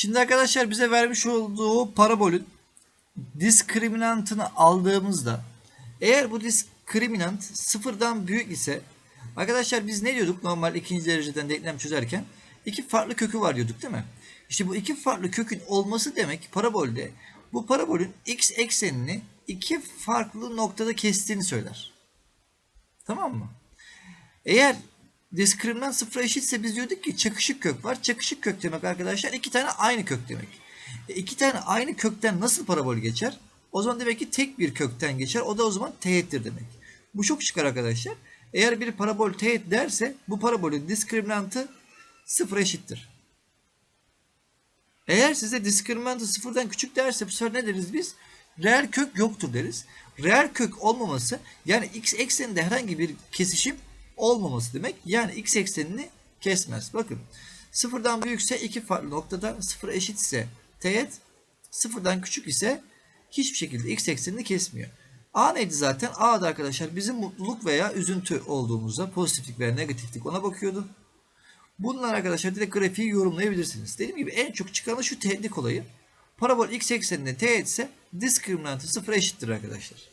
Şimdi arkadaşlar bize vermiş olduğu parabolün diskriminantını aldığımızda eğer bu diskriminant sıfırdan büyük ise arkadaşlar biz ne diyorduk normal ikinci dereceden denklem çözerken iki farklı kökü var diyorduk değil mi? İşte bu iki farklı kökün olması demek parabolde bu parabolün x eksenini iki farklı noktada kestiğini söyler. Tamam mı? Eğer diskriminant sıfıra eşitse biz diyorduk ki çakışık kök var. Çakışık kök demek arkadaşlar iki tane aynı kök demek. E, iki tane aynı kökten nasıl parabol geçer? O zaman demek ki tek bir kökten geçer. O da o zaman teğettir demek. Bu çok çıkar arkadaşlar. Eğer bir parabol teğet derse bu parabolün diskriminantı sıfıra eşittir. Eğer size diskriminantı sıfırdan küçük derse bu sefer ne deriz biz? Reel kök yoktur deriz. Reel kök olmaması yani x ekseninde herhangi bir kesişim olmaması demek. Yani x eksenini kesmez. Bakın sıfırdan büyükse iki farklı noktada sıfıra eşitse teğet sıfırdan küçük ise hiçbir şekilde x eksenini kesmiyor. A neydi zaten? A da arkadaşlar bizim mutluluk veya üzüntü olduğumuzda pozitiflik veya negatiflik ona bakıyordu. Bunlar arkadaşlar direkt grafiği yorumlayabilirsiniz. Dediğim gibi en çok çıkanı şu teğetlik olayı. Parabol x ekseninde teğet ise diskriminantı sıfıra eşittir arkadaşlar.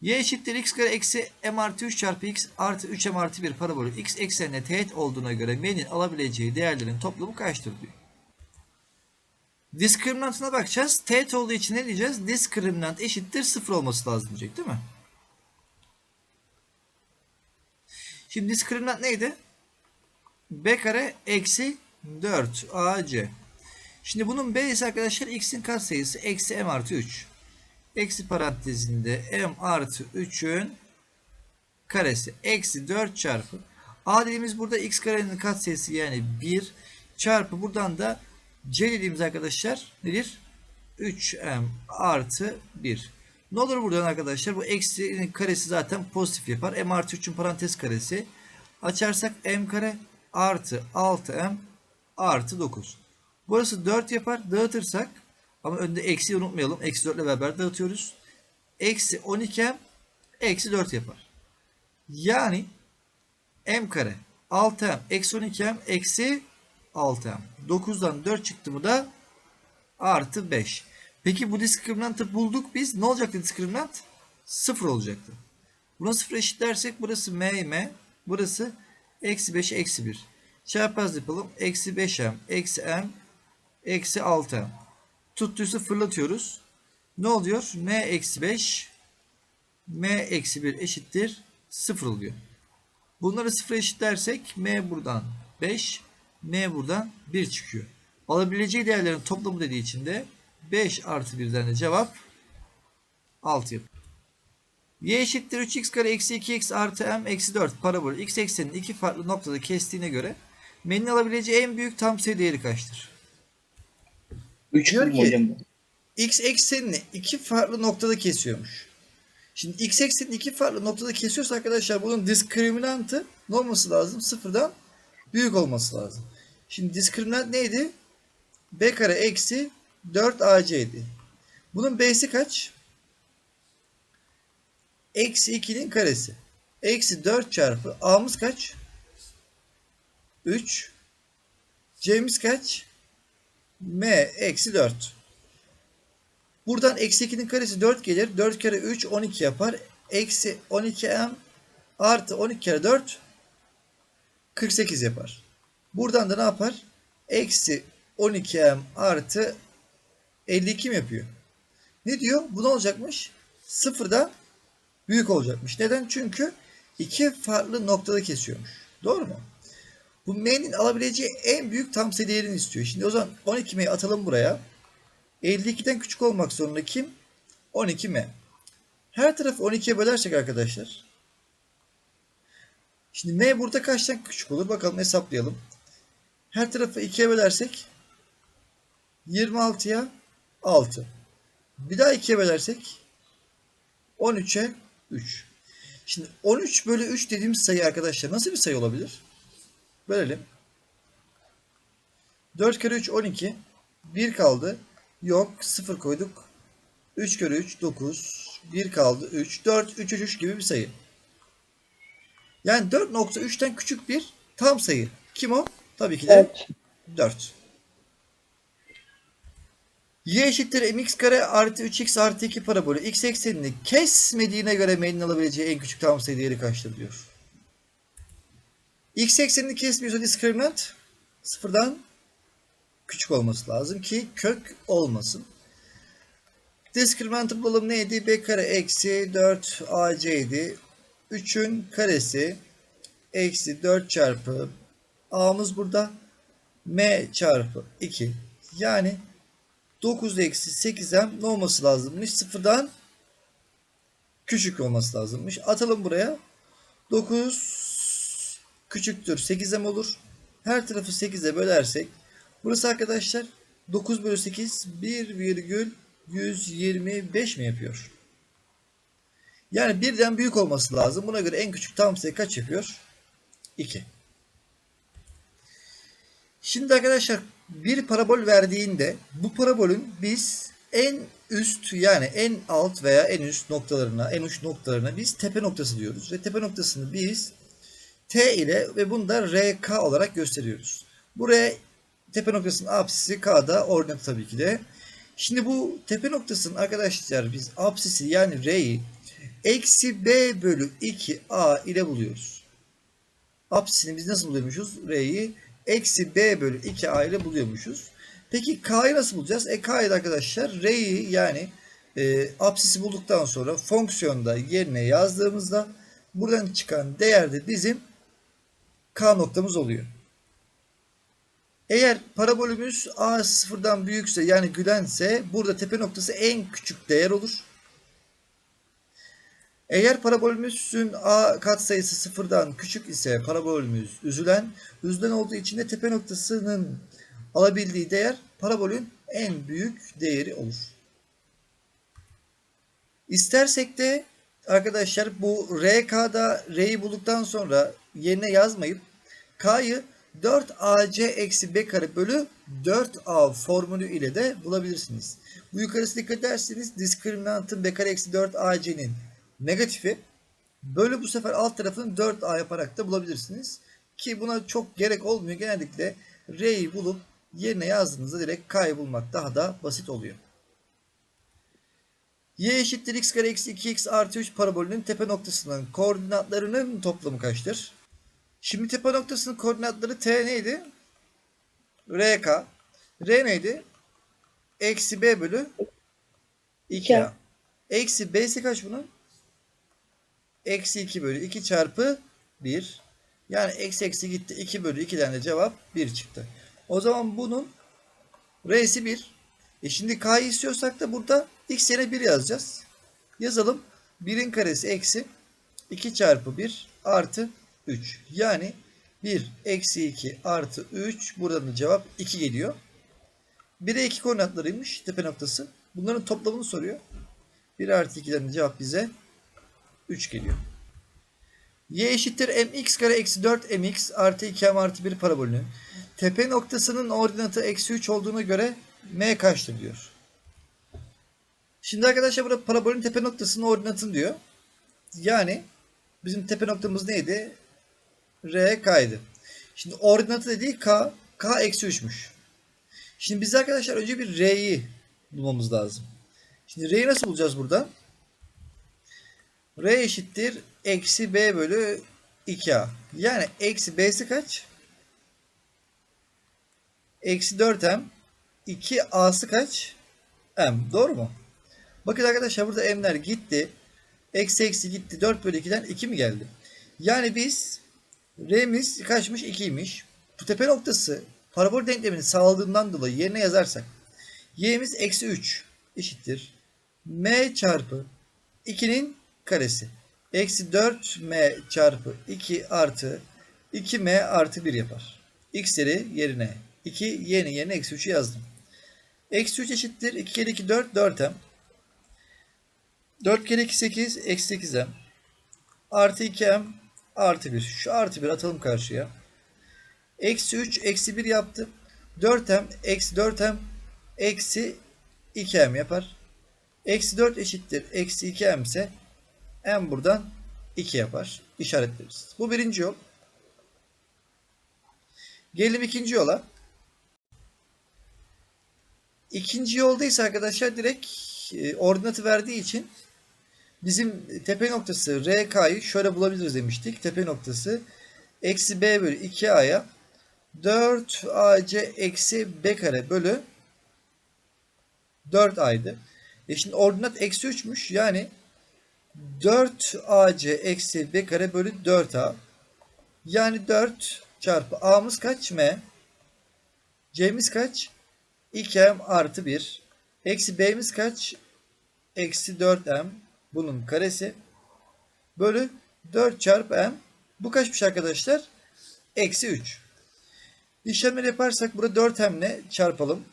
Y eşittir x kare eksi m artı 3 çarpı x artı 3 m artı 1 parabolü x eksenine teğet olduğuna göre m'nin alabileceği değerlerin toplamı kaçtır diyor. Diskriminantına bakacağız. Teğet olduğu için ne diyeceğiz? Diskriminant eşittir sıfır olması lazım diyecek değil mi? Şimdi diskriminant neydi? b kare eksi 4 ac. Şimdi bunun b ise arkadaşlar x'in katsayısı eksi m artı 3. Eksi parantezinde m artı 3'ün karesi eksi 4 çarpı a dediğimiz burada x karenin katsayısı yani 1 çarpı buradan da c dediğimiz arkadaşlar nedir? 3m artı 1. Ne olur buradan arkadaşlar bu eksinin karesi zaten pozitif yapar. m artı 3'ün parantez karesi. Açarsak m kare artı 6m artı 9. Burası 4 yapar. Dağıtırsak ama önde eksi unutmayalım. Eksi 4 ile beraber dağıtıyoruz. Eksi 12m eksi 4 yapar. Yani m kare 6m eksi 12m eksi 6m. 9'dan 4 çıktı mı da artı 5. Peki bu diskriminantı bulduk biz. Ne olacaktı diskriminant? 0 olacaktı. Buna 0 eşitlersek burası m m. Burası eksi 5 eksi 1. Çarpaz yapalım. Eksi 5m eksi m eksi 6m. Tuttuysa fırlatıyoruz. Ne oluyor? m eksi 5 m eksi 1 eşittir 0 oluyor. Bunları 0 eşitlersek m buradan 5 m buradan 1 çıkıyor. Alabileceği değerlerin toplamı dediği için de 5 artı 1'den de cevap 6 yapıyor. y eşittir 3x kare eksi 2x artı m eksi 4 parabol x eksenin iki farklı noktada kestiğine göre m'nin alabileceği en büyük tam sayı değeri kaçtır? 3 Diyor ki- x eksenini iki farklı noktada kesiyormuş. Şimdi x eksenini iki farklı noktada kesiyorsa arkadaşlar bunun diskriminantı ne olması lazım? Sıfırdan büyük olması lazım. Şimdi diskriminant neydi? b kare eksi 4 ac idi. Bunun b'si kaç? Eksi 2'nin karesi. Eksi 4 çarpı a'mız kaç? 3. c'miz kaç? M eksi 4. Buradan eksi 2'nin karesi 4 gelir. 4 kere 3 12 yapar. Eksi 12m artı 12 kere 4 48 yapar. Buradan da ne yapar? Eksi 12m artı 52 mi yapıyor? Ne diyor? Bu ne olacakmış? Sıfırda büyük olacakmış. Neden? Çünkü iki farklı noktada kesiyormuş. Doğru mu? Bu m'nin alabileceği en büyük tam sayı değerini istiyor. Şimdi o zaman 12m'yi atalım buraya. 52'den küçük olmak zorunda kim? 12m. Her tarafı 12'ye bölersek arkadaşlar. Şimdi m burada kaçtan küçük olur? Bakalım hesaplayalım. Her tarafı 2'ye bölersek 26'ya 6. Bir daha 2'ye bölersek 13'e 3. Şimdi 13 bölü 3 dediğimiz sayı arkadaşlar nasıl bir sayı olabilir? Bölelim. 4 kere 3 12. 1 kaldı. Yok. 0 koyduk. 3 kere 3 9. 1 kaldı. 3. 4 3 3 3 gibi bir sayı. Yani 4.3'ten küçük bir tam sayı. Kim o? Tabii ki de Evet. 4. y eşittir mx kare artı 3x artı 2 parabolü x eksenini kesmediğine göre m'nin alabileceği en küçük tam sayı değeri kaçtır diyor. X eksenini kesmiyorsa diskriminant sıfırdan küçük olması lazım ki kök olmasın. Diskriminantı bulalım neydi? b kare eksi 4 ac idi. 3'ün karesi eksi 4 çarpı a'mız burada m çarpı 2 yani 9 eksi 8m ne olması lazımmış? Sıfırdan küçük olması lazımmış. Atalım buraya. 9 küçüktür 8m olur. Her tarafı 8'e bölersek burası arkadaşlar 9 bölü 8 1,125 mi yapıyor? Yani birden büyük olması lazım. Buna göre en küçük tam sayı kaç yapıyor? 2. Şimdi arkadaşlar bir parabol verdiğinde bu parabolün biz en üst yani en alt veya en üst noktalarına, en uç noktalarına biz tepe noktası diyoruz. Ve tepe noktasını biz T ile ve bunu da RK olarak gösteriyoruz. Buraya tepe noktasının apsisi K'da ordinat tabii ki de. Şimdi bu tepe noktasının arkadaşlar biz apsisi yani R'yi eksi B bölü 2A ile buluyoruz. Apsisini biz nasıl buluyormuşuz? R'yi eksi B bölü 2A ile buluyormuşuz. Peki K'yı nasıl bulacağız? E K'yı da arkadaşlar R'yi yani e, apsisi bulduktan sonra fonksiyonda yerine yazdığımızda buradan çıkan değer de bizim K noktamız oluyor. Eğer parabolümüz A sıfırdan büyükse yani gülense burada tepe noktası en küçük değer olur. Eğer parabolümüzün A katsayısı sıfırdan küçük ise parabolümüz üzülen, üzülen olduğu için de tepe noktasının alabildiği değer parabolün en büyük değeri olur. İstersek de arkadaşlar bu RK'da R'yi bulduktan sonra yerine yazmayıp K'yı 4AC eksi B kare bölü 4A formülü ile de bulabilirsiniz. Bu yukarısı dikkat ederseniz diskriminantın B kare eksi 4AC'nin negatifi. Böyle bu sefer alt tarafını 4A yaparak da bulabilirsiniz. Ki buna çok gerek olmuyor. Genellikle R'yi bulup yerine yazdığınızda direkt K'yı bulmak daha da basit oluyor. Y eşittir x kare eksi 2x artı 3 parabolünün tepe noktasının koordinatlarının toplamı kaçtır? Şimdi tepe noktasının koordinatları T neydi? RK. R neydi? Eksi B bölü 2A. Eksi B'si kaç bunun? Eksi 2 bölü 2 çarpı 1. Yani eksi eksi gitti. 2 bölü 2'den de cevap 1 çıktı. O zaman bunun R'si 1. E şimdi K'yı istiyorsak da burada x yerine 1 yazacağız. Yazalım. 1'in karesi eksi 2 çarpı 1 artı 3. Yani 1 eksi 2 artı 3. Buradan da cevap 2 geliyor. 1'e 2 koordinatlarıymış tepe noktası. Bunların toplamını soruyor. 1 artı 2'den de cevap bize 3 geliyor. Y eşittir mx kare eksi 4 mx artı 2m artı 1 parabolünün tepe noktasının ordinatı eksi 3 olduğuna göre m kaçtır diyor. Şimdi arkadaşlar burada parabolün tepe noktasının ordinatını diyor. Yani bizim tepe noktamız neydi? R k'ydı. Şimdi ordinatı dediği k. K eksi 3'müş. Şimdi biz arkadaşlar önce bir R'yi bulmamız lazım. Şimdi R'yi nasıl bulacağız burada? R eşittir eksi B bölü 2A. Yani eksi B'si kaç? Eksi 4M. 2A'sı kaç? M. Doğru mu? Bakın arkadaşlar burada M'ler gitti. Eksi eksi gitti. 4 bölü 2'den 2 mi geldi? Yani biz R'miz kaçmış? 2'ymiş. Bu tepe noktası parabol denklemini sağladığından dolayı yerine yazarsak y'miz eksi 3 eşittir. m çarpı 2'nin karesi. Eksi 4m çarpı 2 artı 2m artı 1 yapar. x'leri yerine 2 y'nin yerine eksi 3'ü yazdım. Eksi 3 eşittir. 2 kere 2 4 4m. 4 kere 2 8 eksi 8m. Artı 2m artı 1. Şu artı 1 atalım karşıya. Eksi 3 eksi 1 yaptı. 4m eksi 4m eksi 2m yapar. Eksi 4 eşittir. Eksi 2m ise m buradan 2 yapar. İşaretleriz. Bu birinci yol. Gelelim ikinci yola. İkinci yolda ise arkadaşlar direkt e, ordinatı verdiği için bizim tepe noktası RK'yı şöyle bulabiliriz demiştik. Tepe noktası eksi B bölü 2A'ya 4AC eksi B kare bölü 4A'ydı. E şimdi ordinat eksi 3'müş. Yani 4AC eksi B kare bölü 4A. Yani 4 çarpı A'mız kaç? M. C'miz kaç? 2M artı 1. Eksi B'miz kaç? Eksi 4M. Bunun karesi. Bölü 4 çarpı M. Bu kaçmış arkadaşlar? Eksi 3. İşlemleri yaparsak burada 4M ile çarpalım.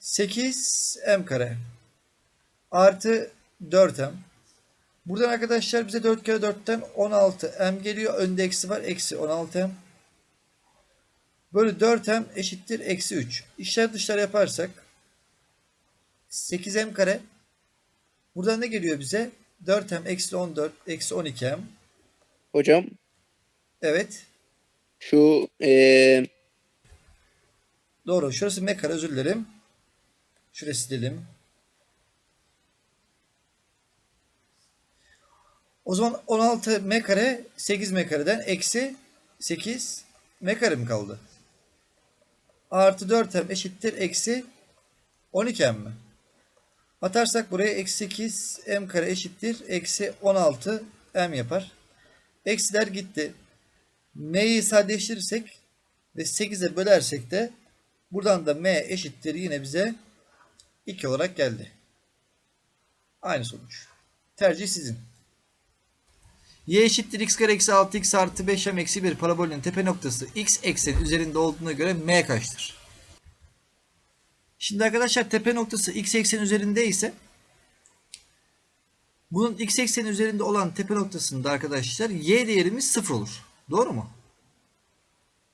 8M kare. Artı 4M. Buradan arkadaşlar bize 4 kere 4'ten 16M geliyor. Önde eksi var. Eksi 16M. Bölü 4M eşittir. Eksi 3. İşler dışlar yaparsak 8M kare. Buradan ne geliyor bize? 4M eksi 14 eksi 12M. Hocam Evet. şu eee Doğru. Şurası M kare. Özür dilerim. Şurası silelim. O zaman 16 M kare 8 M kareden eksi 8 M kare mi kaldı? Artı 4M eşittir eksi 12M mi? Atarsak buraya eksi 8 M kare eşittir eksi 16 M yapar. Eksiler gitti. M'yi sadeleştirirsek ve 8'e bölersek de buradan da M eşittir yine bize 2 olarak geldi. Aynı sonuç. Tercih sizin. Y eşittir x kare eksi 6x artı 5m eksi 1 parabolün tepe noktası x ekseni üzerinde olduğuna göre m kaçtır? Şimdi arkadaşlar tepe noktası x ekseni üzerinde ise bunun x ekseni üzerinde olan tepe noktasında arkadaşlar y değerimiz 0 olur. Doğru mu?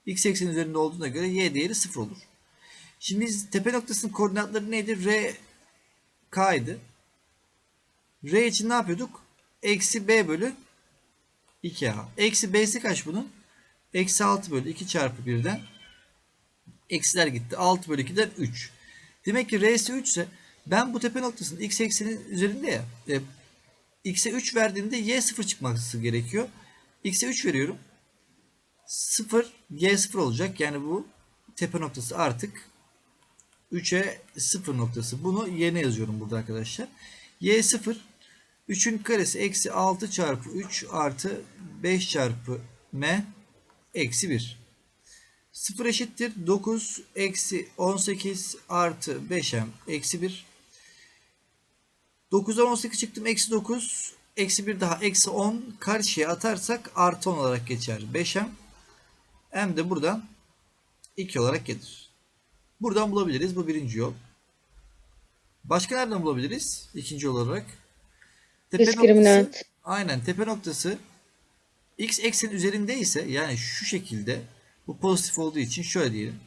x ekseni üzerinde olduğuna göre y değeri 0 olur. Şimdi biz tepe noktasının koordinatları neydi? R k'ydı. R için ne yapıyorduk? Eksi b bölü 2a. Eksi b'si kaç bunun? Eksi 6 bölü 2 çarpı 1'den. Eksiler gitti. 6 bölü 2'den 3. Demek ki r'si 3 ise ben bu tepe noktasının x eksenin üzerinde ya. E, x'e 3 verdiğimde y 0 çıkması gerekiyor. x'e 3 veriyorum. 0 y 0 olacak. Yani bu tepe noktası artık 3'e 0 noktası. Bunu yerine yazıyorum burada arkadaşlar. y 0 3'ün karesi eksi 6 çarpı 3 artı 5 çarpı m eksi 1. 0 eşittir 9 eksi 18 artı 5m eksi 1. 9'dan 18 çıktım eksi 9 eksi 1 daha eksi 10 karşıya atarsak artı 10 olarak geçer 5m. m de buradan 2 olarak gelir. Buradan bulabiliriz. Bu birinci yol. Başka nereden bulabiliriz? İkinci yol olarak. Tepe noktası, aynen tepe noktası x eksen üzerinde ise yani şu şekilde bu pozitif olduğu için şöyle diyelim.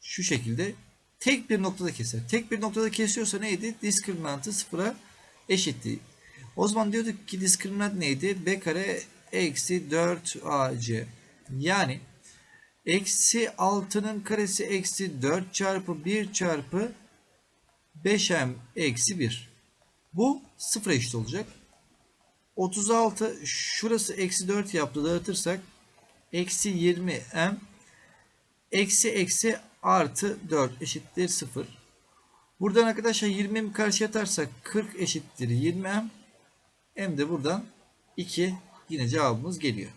Şu şekilde tek bir noktada keser. Tek bir noktada kesiyorsa neydi? Diskriminantı sıfıra eşitti. O zaman diyorduk ki diskriminant neydi? b kare eksi 4ac. Yani eksi 6'nın karesi eksi 4 çarpı 1 çarpı 5m eksi 1. Bu sıfıra eşit olacak. 36 şurası eksi 4 yaptı dağıtırsak eksi 20m eksi eksi artı 4 eşittir 0. Buradan arkadaşlar 20'mi karşıya atarsak 40 eşittir 20m. M de buradan 2 yine cevabımız geliyor.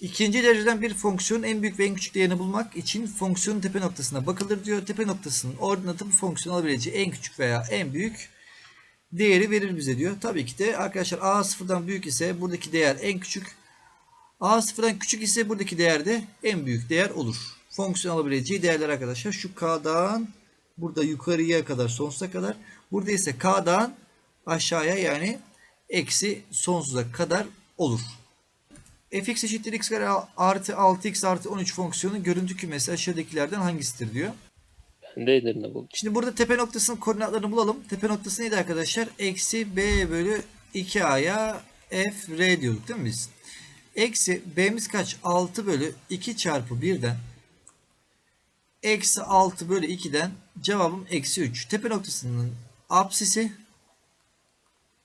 İkinci dereceden bir fonksiyonun en büyük ve en küçük değerini bulmak için fonksiyonun tepe noktasına bakılır diyor. Tepe noktasının ordinatı bu fonksiyon alabileceği en küçük veya en büyük değeri verir bize diyor. Tabii ki de arkadaşlar a sıfırdan büyük ise buradaki değer en küçük. a sıfırdan küçük ise buradaki değer de en büyük değer olur. Fonksiyon alabileceği değerler arkadaşlar şu k'dan burada yukarıya kadar sonsuza kadar. Burada ise k'dan aşağıya yani eksi sonsuza kadar olur fx eşittir x kare artı 6x artı 13 fonksiyonun görüntü kümesi aşağıdakilerden hangisidir diyor. Edirne buldum. Şimdi burada tepe noktasının koordinatlarını bulalım. Tepe noktası neydi arkadaşlar? Eksi b bölü 2a'ya f r diyorduk değil mi biz? Eksi b'miz kaç? 6 bölü 2 çarpı 1'den eksi 6 bölü 2'den cevabım eksi 3. Tepe noktasının apsisi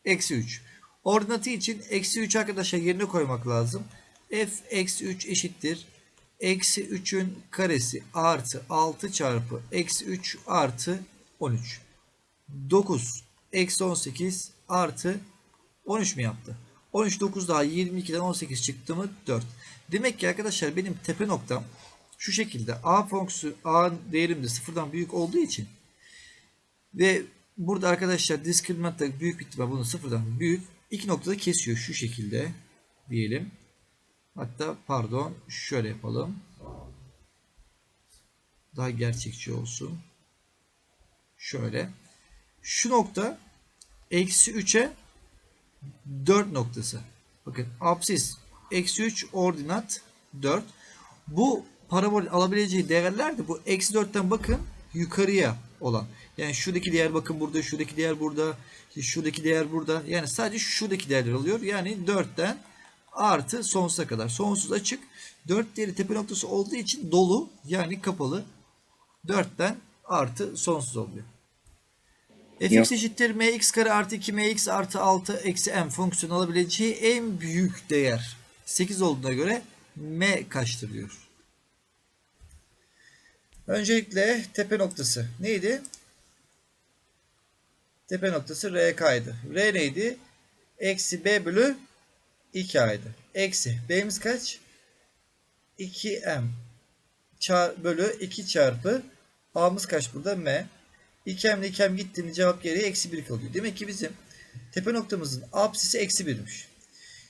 eksi 3. Ordinatı için eksi 3 arkadaşlar yerine koymak lazım. f eksi 3 eşittir. Eksi 3'ün karesi artı 6 çarpı eksi 3 artı 13. 9 eksi 18 artı 13 mi yaptı? 13 9 daha 22'den 18 çıktı mı? 4. Demek ki arkadaşlar benim tepe noktam şu şekilde a fonksiyonu a değerim de sıfırdan büyük olduğu için ve burada arkadaşlar diskriminant da büyük ihtimal bunu sıfırdan büyük iki noktada kesiyor şu şekilde diyelim. Hatta pardon şöyle yapalım. Daha gerçekçi olsun. Şöyle. Şu nokta eksi 3'e 4 noktası. Bakın apsis eksi 3 ordinat 4. Bu parabol alabileceği değerler de bu eksi 4'ten bakın yukarıya olan. Yani şuradaki değer bakın burada, şuradaki değer burada, şuradaki değer burada. Yani sadece şuradaki değerler alıyor. Yani 4'ten artı sonsuza kadar. Sonsuz açık. 4 değeri tepe noktası olduğu için dolu yani kapalı. 4'ten artı sonsuz oluyor. fx eşittir mx kare artı 2 mx artı 6 eksi m fonksiyonu alabileceği en büyük değer 8 olduğuna göre m kaçtır diyor. Öncelikle tepe noktası neydi? Tepe noktası RK'ydı. R neydi? Eksi B bölü 2A'ydı. Eksi B'miz kaç? 2M çar bölü 2 çarpı A'mız kaç burada? M. 2M ile 2M gittiğinde cevap geriye eksi 1 kalıyor. Demek ki bizim tepe noktamızın apsisi eksi 1'miş.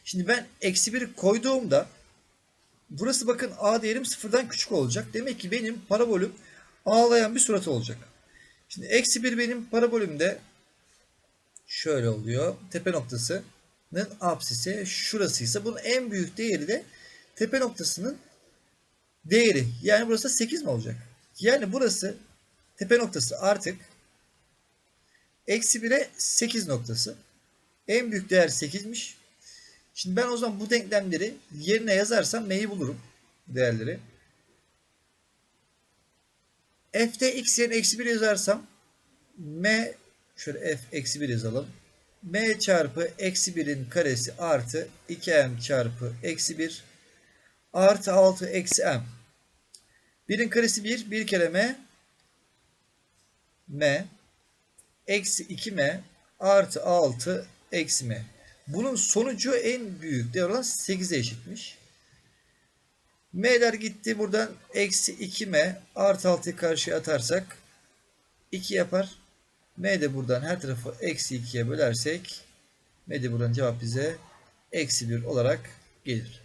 Şimdi ben eksi 1 koyduğumda burası bakın A değerim sıfırdan küçük olacak. Demek ki benim parabolüm ağlayan bir surat olacak. Şimdi eksi 1 benim parabolümde şöyle oluyor. Tepe noktasının apsisi şurasıysa bunun en büyük değeri de tepe noktasının değeri. Yani burası 8 mi olacak? Yani burası tepe noktası artık eksi 1'e 8 noktası. En büyük değer 8'miş. Şimdi ben o zaman bu denklemleri yerine yazarsam m'yi bulurum. Değerleri. f'te x yerine eksi 1 yazarsam m şöyle f eksi 1 yazalım. M çarpı eksi 1'in karesi artı 2m çarpı eksi 1 artı 6 eksi m. 1'in karesi 1. 1 kere m. m. Eksi 2m artı 6 eksi m. Bunun sonucu en büyük değer olan 8'e eşitmiş. M'ler gitti. Buradan eksi 2m artı 6'yı karşıya atarsak 2 yapar. M de buradan her tarafı eksi 2'ye bölersek M de buradan cevap bize eksi 1 olarak gelir.